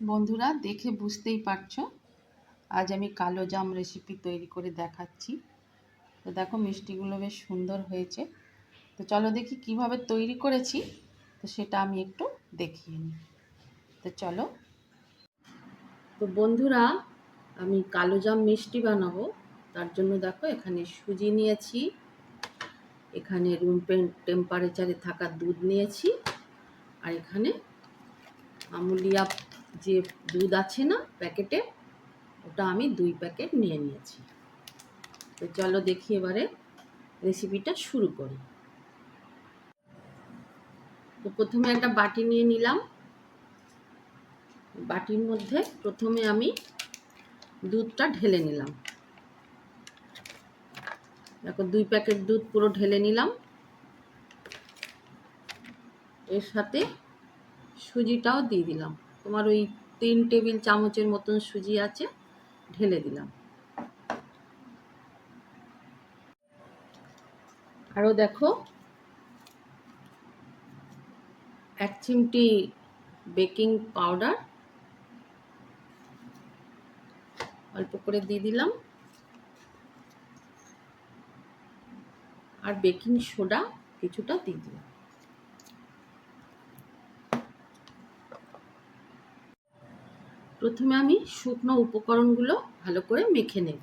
বন্ধুরা, দেখে বুঝতেই পারছ। আজ আমি কালো জাম রেসিপি তৈরি করে দেখাচ্ছি। তো দেখো, মিষ্টিগুলো বেশ সুন্দর হয়েছে। তো চলো দেখি কীভাবে তৈরি করেছি। তো সেটা আমি একটু দেখিয়ে নিই। তো চলো। তো বন্ধুরা, আমি কালো জাম মিষ্টি বানাবো। তার জন্য দেখো, এখানে সুজি নিয়েছি। এখানে রুম টেম্পারেচারে থাকা দুধ নিয়েছি। আর এখানে আমুলিয়া যে দুধ আছে না প্যাকেটে, ওটা আমি দুই প্যাকেট নিয়ে নিয়েছি। তো চলো দেখি এবারে রেসিপিটা শুরু করি। তো প্রথমে একটা বাটি নিয়ে নিলাম। বাটির মধ্যে প্রথমে আমি দুধটা ঢেলে নিলাম। দেখো দুই প্যাকেট দুধ পুরো ঢেলে নিলাম। এর সাথে সুজিটাও দিয়ে দিলাম। তোমার ওই তিন টেবিল চামচের মতন সুজি আছে, ঢেলে দিলাম। আরও দেখো, এক চিমটি বেকিং পাউডার, অল্প করে দিয়ে দিলাম। আর বেকিং সোডা কিছুটা দিয়ে দিলাম। প্রথমে আমি শুকনো উপকরণগুলো ভালো করে মেখে নেব।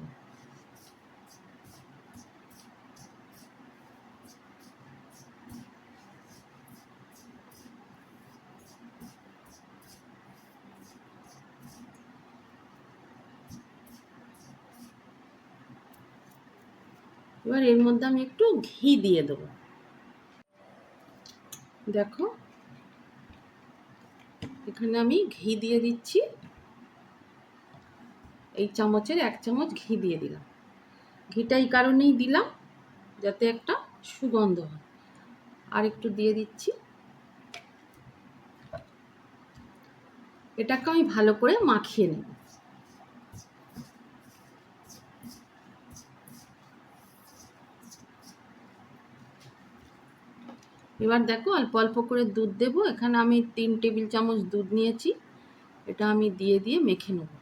এবার এর মধ্যে আমি একটু ঘি দিয়ে দেবো। দেখো, এখানে আমি ঘি দিয়ে দিচ্ছি। এই চামচের এক চামচ ঘি দিয়ে দিলাম। ঘিটা এই কারণেই দিলাম যাতে একটা সুগন্ধ হয়। আর একটু দিয়ে দিচ্ছি। এটাকে আমি ভালো করে মাখিয়ে নেব। এবার দেখো অল্প অল্প করে দুধ দেবো। এখানে আমি তিন টেবিল চামচ দুধ নিয়েছি। এটা আমি দিয়ে দিয়ে মেখে নেব।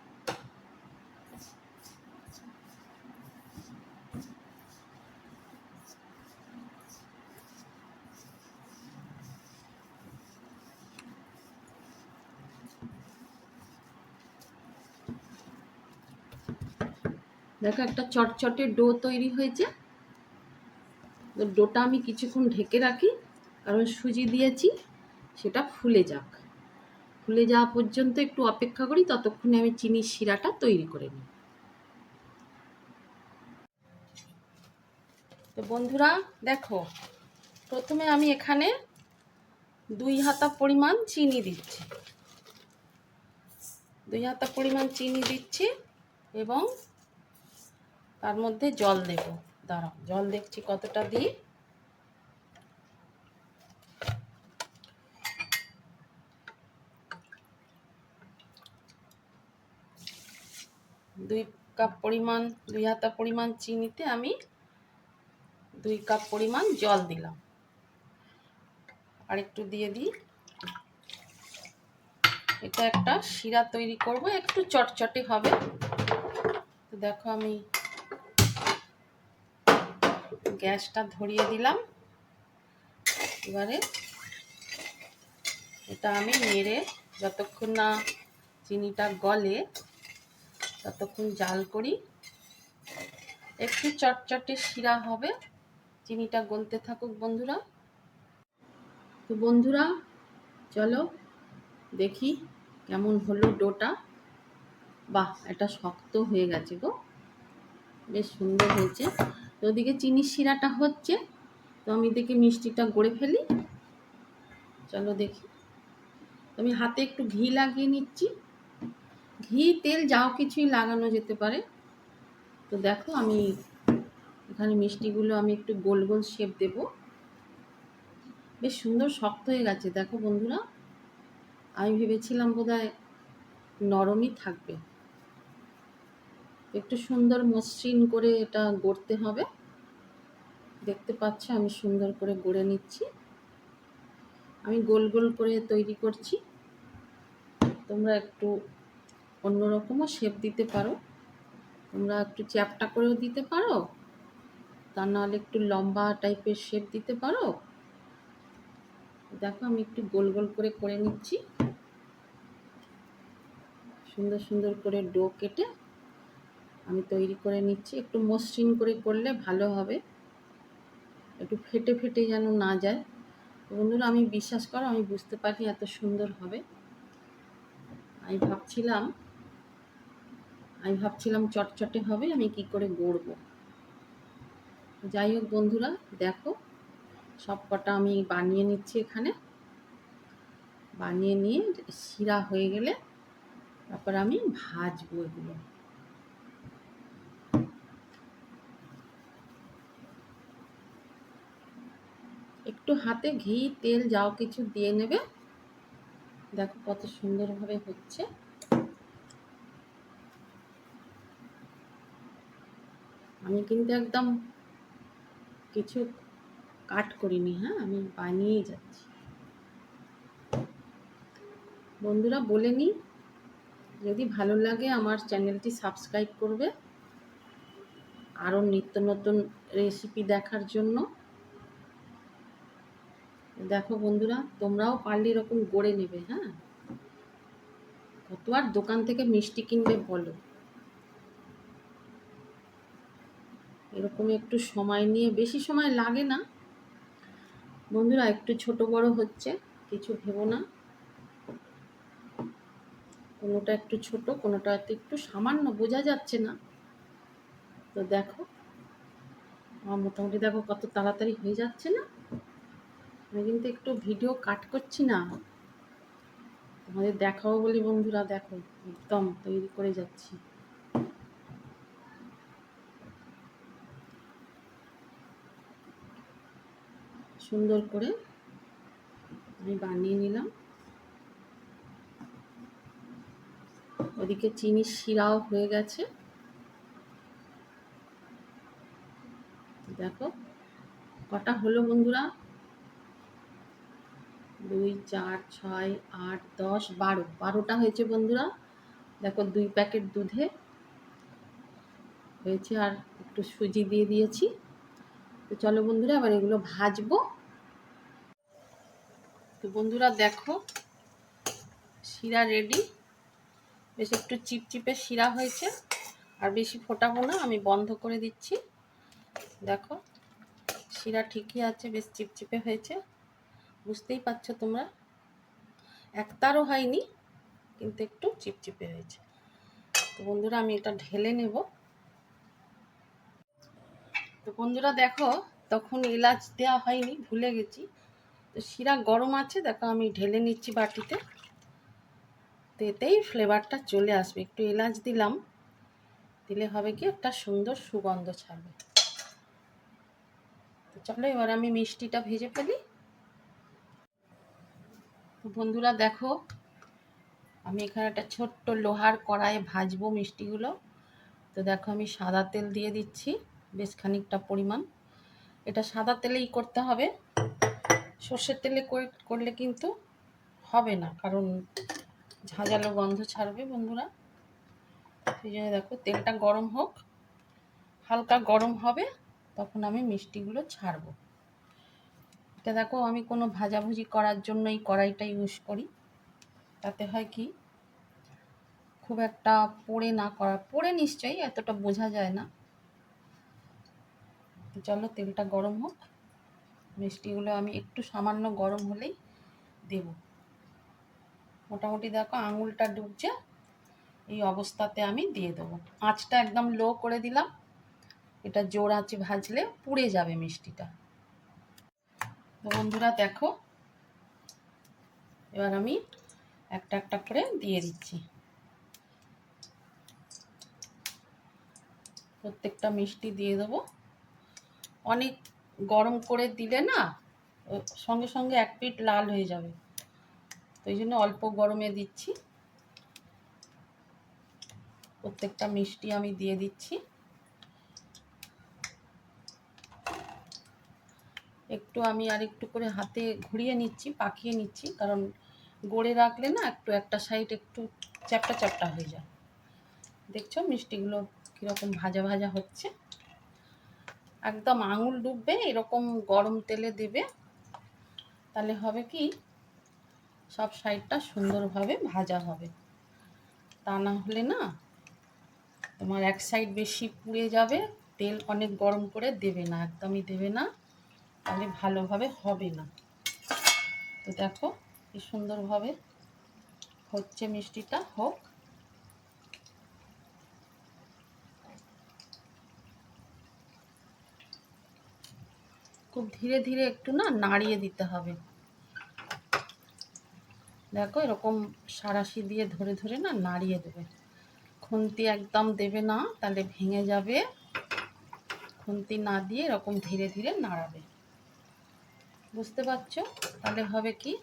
দেখো একটা চটচটে ডো তৈরি হয়েছে। ডোটা আমি কিছুক্ষণ ঢেকে রাখি কারণ সুজি দিয়েছি, সেটা ফুলে যাক। ফুলে যাওয়া পর্যন্ত একটু অপেক্ষা করি, ততক্ষণে আমি চিনির শিরাটা তৈরি করে নিই। তো বন্ধুরা, দেখো, প্রথমে আমি এখানে দুই হাতা পরিমাণ চিনি দিচ্ছি। দুই হাতা পরিমাণ চিনি দিচ্ছি এবং তার মধ্যে জল দেব। দাঁড়াও, জল দেখছি কতটা দিই। দুই কাপ পরিমাণ, দুই হাতা পরিমাণ চিনিতে আমি দুই কাপ পরিমাণ জল দিলাম। আর একটু দিয়ে দিই। এটা একটা শিরা তৈরি করব, একটু চটচটে হবে। তো দেখো আমি গ্যাসটা ধরিয়ে দিলাম। এবারে এটা আমি নেড়ে যতক্ষণ না চিনিটা গলে ততক্ষণ জাল করি। একটু চটচটে শিরা হবে, চিনিটা গলতে থাকুক বন্ধুরা। তো বন্ধুরা, চলো দেখি কেমন হলো ডোটা। বাহ, এটা শক্ত হয়ে গেছে গো। বেশ সুন্দর হয়েছে। তো ওদিকে চিনির শিরাটা হচ্ছে, তো আমি দেখি মিষ্টিটা গড়ে ফেলি। চলো দেখি। আমি হাতে একটু ঘি লাগিয়ে নিচ্ছি। ঘি, তেল যাও কিছুই লাগানো যেতে পারে। তো দেখো আমি এখানে মিষ্টিগুলো আমি একটু গোল গোল শেপ দেব। বেশ সুন্দর শক্ত হয়ে গেছে, দেখো বন্ধুরা। আমি ভেবেছিলাম বোধহয় নরমই থাকবে। একটু সুন্দর মসৃণ করে এটা গড়তে হবে। দেখতে পাচ্ছ, আমি সুন্দর করে গড়ে নিচ্ছি। আমি গোল গোল করে তৈরি করছি। তোমরা একটু অন্যরকমও শেপ দিতে পারো। তোমরা একটু চ্যাপটা করেও দিতে পারো। তা নাহলে একটু লম্বা টাইপের শেপ দিতে পারো। দেখো, আমি একটু গোল গোল করে করে নিচ্ছি। সুন্দর সুন্দর করে ডো কেটে আমি তৈরি করে নিচ্ছি। একটু মসৃণ করে করলে ভালো হবে। একটু ফেটে ফেটে যেন না যায়। বন্ধুরা, আমি বিশ্বাস করো, আমি বুঝতে পারি এত সুন্দর হবে। আমি ভাবছিলাম আমি ভাবছিলাম চটচটে হবে, আমি কি করে গড়বো। যাই হোক বন্ধুরা, দেখো, সব কটা আমি বানিয়ে নিচ্ছি এখানে। বানিয়ে নিয়ে শিরা হয়ে গেলে তারপর আমি ভাজবো এগুলো। একটু হাতে ঘি, তেল যাও কিছু দিয়ে নেবে। দেখো কত সুন্দরভাবে হচ্ছে। আমি কিন্তু একদম কিছু কাট করিনি হ্যাঁ? আমি বানিয়েই যাচ্ছি। বন্ধুরা, বলে নিই, যদি ভালো লাগে আমার চ্যানেলটি সাবস্ক্রাইব করবে। আরও নিত্য নতুন রেসিপি দেখার জন্য। দেখো বন্ধুরা, তোমরাও পারলে এরকম গড়ে নেবে হ্যাঁ? কত আর দোকান থেকে মিষ্টি কিনবে বলো? এরকম একটু সময় নিয়ে, বেশি সময় লাগে না। বন্ধুরা, একটু ছোট বড় হচ্ছে, কিছু ভেবো না। কোনোটা একটু ছোট, কোনোটা একটু সামান্য, বোঝা যাচ্ছে না। তো দেখো, আমার মোটামুটি দেখো কত তাড়াতাড়ি হয়ে যাচ্ছে না। আমি কিন্তু একটু ভিডিও কাট করছি না। তোমাদের দেখাও বলি বন্ধুরা, দেখো, একদম তৈরি করে যাচ্ছি। সুন্দর করে আমি বানিয়ে নিলাম। ওদিকে চিনির শিরাও হয়ে গেছে। দেখো, কটা হলো বন্ধুরা? দুই চার ছয় আট দশ বারো। বারোটা হয়েছে বন্ধুরা। দেখো দুই প্যাকেট দুধে হয়েছে আর একটু সুজি দিয়ে দিয়েছি। তো চলো বন্ধুরা, এবার এগুলো ভাজবো। তো বন্ধুরা দেখো, শিরা রেডি বেশ একটু চিপচিপে শিরা হয়েছে। আর বেশি ফোটাবো না, আমি বন্ধ করে দিচ্ছি। দেখো, শিরা ঠিকই আছে, বেশ চিপচিপে হয়েছে। বুঝতেই পারছ তোমরা? একতারও হয়নি, কিন্তু একটু চিপচিপে হয়েছে। তো বন্ধুরা, আমি এটা ঢেলে নেব। তো বন্ধুরা, দেখো, তখন এলাচ দেওয়া হয়নি, ভুলে গেছি। তো শিরা গরম আছে, দেখো, আমি ঢেলে নিচ্ছি বাটিতে। তো এতেই ফ্লেভারটা চলে আসবে। একটু এলাচ দিলাম, দিলে হবে কি, একটা সুন্দর সুগন্ধ ছাড়বে। তো চলো, এবার আমি মিষ্টিটা ভেজে ফেলি। বন্ধুরা দেখো, আমি এখানে একটা ছোট্ট লোহার কড়াইয়ে ভাজবো মিষ্টিগুলো। তো দেখো, আমি সাদা তেল দিয়ে দিচ্ছি, বেশ খানিকটা পরিমাণ। এটা সাদা তেলেই করতে হবে। সর্ষের তেলে করলে কিন্তু হবে না, কারণ ঝাঁঝালো গন্ধ ছাড়বে বন্ধুরা। সেই জন্য দেখো, তেলটা গরম হোক, হালকা গরম হবে, তখন আমি মিষ্টিগুলো ছাড়বো। এটা দেখো, আমি কোনো ভাজাভুজি করার জন্য এই কড়াইটা ইউজ করি। তাতে হয় কি, খুব একটা পড়ে না করা, পড়ে নিশ্চয়ই, এতটা বোঝা যায় না। চলো, তেলটা গরম হোক। মিষ্টিগুলো আমি একটু সামান্য গরম হলেই দেব। মোটামুটি দেখো, আঙুলটা ডুবছে, এই অবস্থাতে আমি দিয়ে দেবো। আঁচটা একদম লো করে দিলাম। এটা জোর আঁচে ভাজলে পুড়ে যাবে মিষ্টিটা। বন্ধুরা দেখো। এবার আমি একটা একটা করে দিয়ে দিচ্ছি। প্রত্যেকটা মিষ্টি দিয়ে দেবো। অনেক গরম করে দিলে না সঙ্গে সঙ্গে এক পিঠ লাল হয়ে যাবে। তো জন্য অল্প গরমে দিচ্ছি। প্রত্যেকটা মিষ্টি আমি দিয়ে দিচ্ছি। একটু আমি আর একটু করে হাতে ঘুরিয়ে নিচ্ছি, পাকিয়ে নিচ্ছি, কারণ গড়ে রাখলে না একটু একটা সাইড একটু চ্যাপটা চ্যাপটা হয়ে যায়। দেখছ মিষ্টিগুলো কীরকম ভাজা ভাজা হচ্ছে? একদম আঙুল ডুববে, এরকম গরম তেলে দেবে। তাহলে হবে কি, সব সাইডটা সুন্দরভাবে ভাজা হবে। তা না হলে না তোমার এক সাইড বেশি পুড়ে যাবে, তেল অনেক গরম করে দেবে না, একদমই দেবে না। তাহলে ভালোভাবে হবে না। তো দেখো কি সুন্দরভাবে হচ্ছে মিষ্টিটা হোক। খুব ধীরে ধীরে একটু না নাড়িয়ে দিতে হবে। দেখো এরকম সারাশি দিয়ে ধরে ধরে না নাড়িয়ে দেবে। খুন্তি একদম দেবে না, তাহলে ভেঙে যাবে। খুন্তি না দিয়ে এরকম ধীরে ধীরে নাড়াবে। বুঝতে পারছ? তাহলে হবে কি?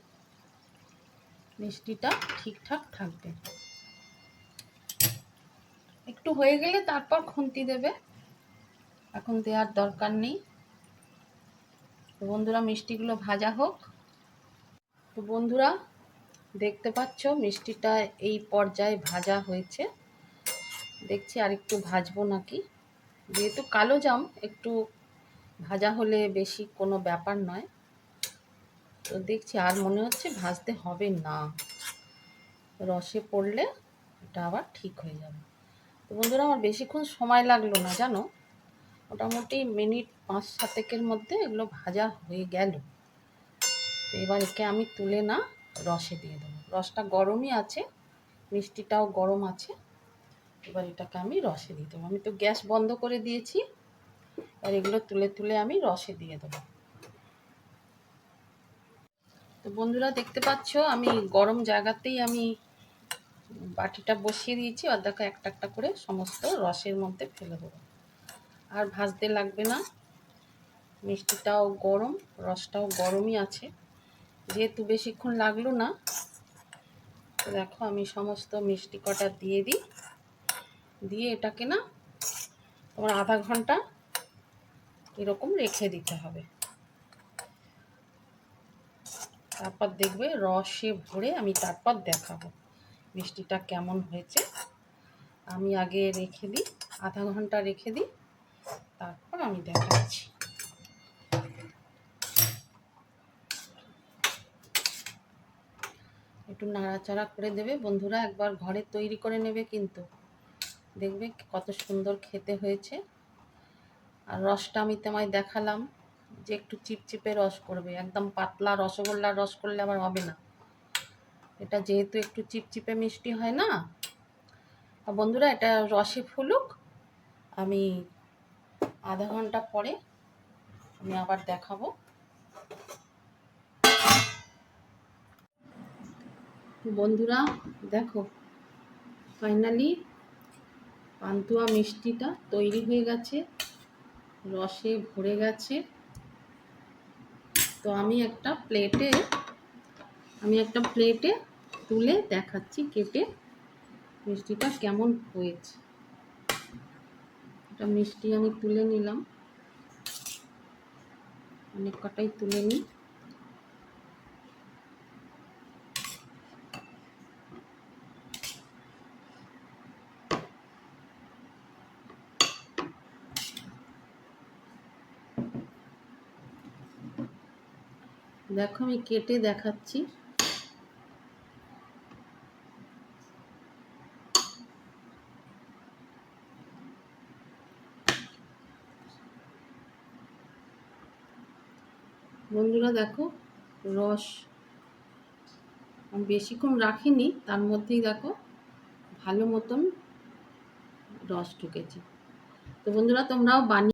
মিষ্টিটা ঠিকঠাক থাকবে। একটু হয়ে গেলে তারপর খুন্তি দেবে। এখন দেওয়ার দরকার নেই। তো বন্ধুরা, মিষ্টিগুলো ভাজা হোক। তো বন্ধুরা, দেখতে পাচ্ছ মিষ্টিটা এই পর্যায়ে ভাজা হয়েছে। দেখছি আর একটু ভাজবো নাকি? যেহেতু কালো জাম, একটু ভাজা হলে বেশি কোনো ব্যাপার নয়। দেখছি আর মনে হচ্ছে ভাজতে হবে না। রসে পড়লে এটা আবার ঠিক হয়ে যাবে। তো বন্ধুরা, আমার বেশিক্ষণ সময় লাগল না, জানো? মোটামুটি মিনিট পাঁচ সাতেকের মধ্যে এগুলো ভাজা হয়ে গেল। তো এবার একে আমি তুলে না রসে দিয়ে দেবো। রসটা গরমই আছে, মিষ্টিটাও গরম আছে। এবার এটাকে আমি রসে দিয়ে দেবো। আমি তো গ্যাস বন্ধ করে দিয়েছি, আর এগুলো তুলে তুলে আমি রসে দিয়ে দেবো। তো বন্ধুরা দেখতে পাচ্ছ, আমি গরম জায়গাতেই আমি বাটিটা বসিয়ে দিয়েছি, আর দেখো একটা একটা করে সমস্ত রসের মধ্যে ফেলে দেবো। আর ভাজতে লাগবে না, মিষ্টিটাও গরম, রসটাও গরমই আছে। যেহেতু বেশিক্ষণ লাগল না, তো দেখো আমি সমস্ত মিষ্টি কটা দিয়ে দিই। দিয়ে এটাকে না তোমার আধা ঘণ্টা এরকম রেখে দিতে হবে। তারপর দেখবে রসে ভরে আমি তারপর দেখাবো। মিষ্টিটা কেমন হয়েছে? আমি আগে রেখে দিই, আধা ঘণ্টা রেখে দিই, তারপর আমি দেখাচ্ছি। একটু নাড়াচাড়া করে দেবে। বন্ধুরা একবার ঘরে তৈরি করে নেবে কিন্তু। দেখবে কত সুন্দর খেতে হয়েছে। আর রসটা আমি তোমায় দেখালাম। যে একটু চিপচিপে রস করবে, একদম পাতলা রসগোল্লার রস করলে আবার হবে না। এটা যেহেতু একটু চিপচিপে মিষ্টি হয় না বন্ধুরা এটা রসে ফুলুক, আমি আধা ঘণ্টা পরে আমি আবার দেখাবো। বন্ধুরা, দেখো, ফাইনালি পান্তুয়া মিষ্টিটা তৈরি হয়ে গেছে, রসে ভরে গেছে। তো আমি একটা প্লেটে আমি একটা প্লেটে তুলে দেখাচ্ছি, কেটে। মিষ্টিটা কেমন হয়েছে? একটা মিষ্টি আমি তুলে নিলাম। অনেক কটাই তুলে নিই। দেখো আমি কেটে দেখাচ্ছি। বন্ধুরা দেখো, রস আমি বেশিক্ষণ রাখিনি, তার মধ্যেই দেখো ভালো মতন রস ঢুকেছে। তো বন্ধুরা তোমরাও বানিয়ে